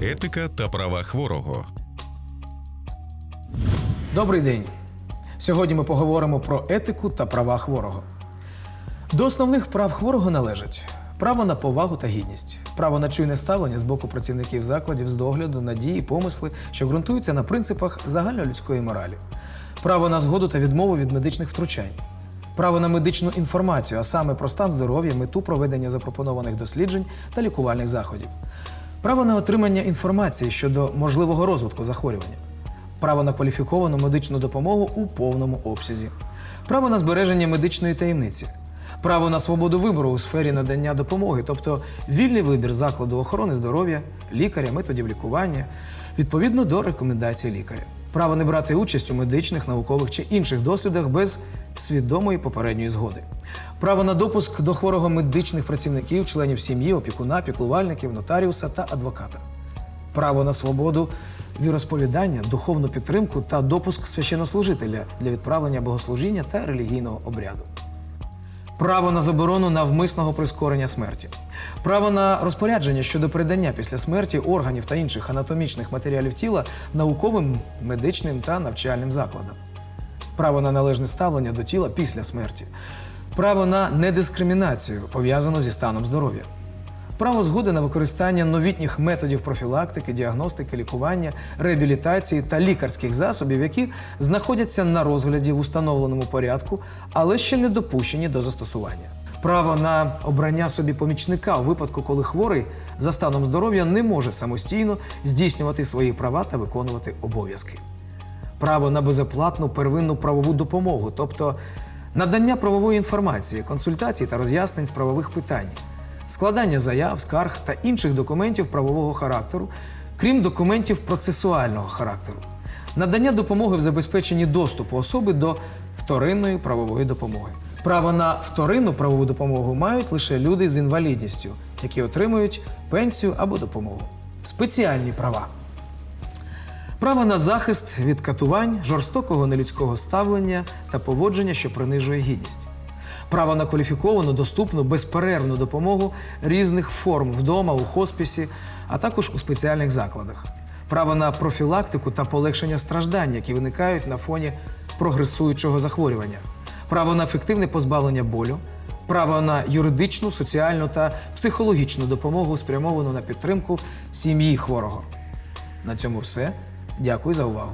етика та права хворого. Добрий день. Сьогодні ми поговоримо про етику та права хворого. До основних прав хворого належать право на повагу та гідність, право на чуйне ставлення з боку працівників закладів з догляду, надії, помисли, що ґрунтуються на принципах загальнолюдської моралі, право на згоду та відмову від медичних втручань, право на медичну інформацію, а саме про стан здоров'я, мету проведення запропонованих досліджень та лікувальних заходів, право на отримання інформації щодо можливого розвитку захворювання, право на кваліфіковану медичну допомогу у повному обсязі, право на збереження медичної таємниці, право на свободу вибору у сфері надання допомоги, тобто вільний вибір закладу охорони здоров'я, лікаря, методів лікування, відповідно до рекомендацій лікаря, право не брати участь у медичних, наукових чи інших дослідах без свідомої попередньої згоди. Право на допуск до хворого медичних працівників, членів сім'ї, опікуна, піклувальників, нотаріуса та адвоката. Право на свободу віросповідання, духовну підтримку та допуск священнослужителя для відправлення богослужіння та релігійного обряду. Право на заборону навмисного прискорення смерті, право на розпорядження щодо передання після смерті органів та інших анатомічних матеріалів тіла науковим, медичним та навчальним закладам, право на належне ставлення до тіла після смерті, право на недискримінацію, пов'язану зі станом здоров'я, право згоди на використання новітніх методів профілактики, діагностики, лікування, реабілітації та лікарських засобів, які знаходяться на розгляді в установленому порядку, але ще не допущені до застосування. Право на обрання собі помічника у випадку, коли хворий за станом здоров'я не може самостійно здійснювати свої права та виконувати обов'язки право на безоплатну первинну правову допомогу, тобто надання правової інформації, консультацій та роз'яснень з правових питань, складання заяв, скарг та інших документів правового характеру, крім документів процесуального характеру, надання допомоги в забезпеченні доступу особи до вторинної правової допомоги. Право на вторинну правову допомогу мають лише люди з інвалідністю, які отримують пенсію або допомогу. Спеціальні права. Право на захист від катувань, жорстокого нелюдського ставлення та поводження, що принижує гідність. Право на кваліфіковану, доступну, безперервну допомогу різних форм вдома, у хоспісі, а також у спеціальних закладах. Право на профілактику та полегшення страждань, які виникають на фоні прогресуючого захворювання. Право на ефективне позбавлення болю, право на юридичну, соціальну та психологічну допомогу, спрямовану на підтримку сім'ї хворого. На цьому все. Дякую за увагу.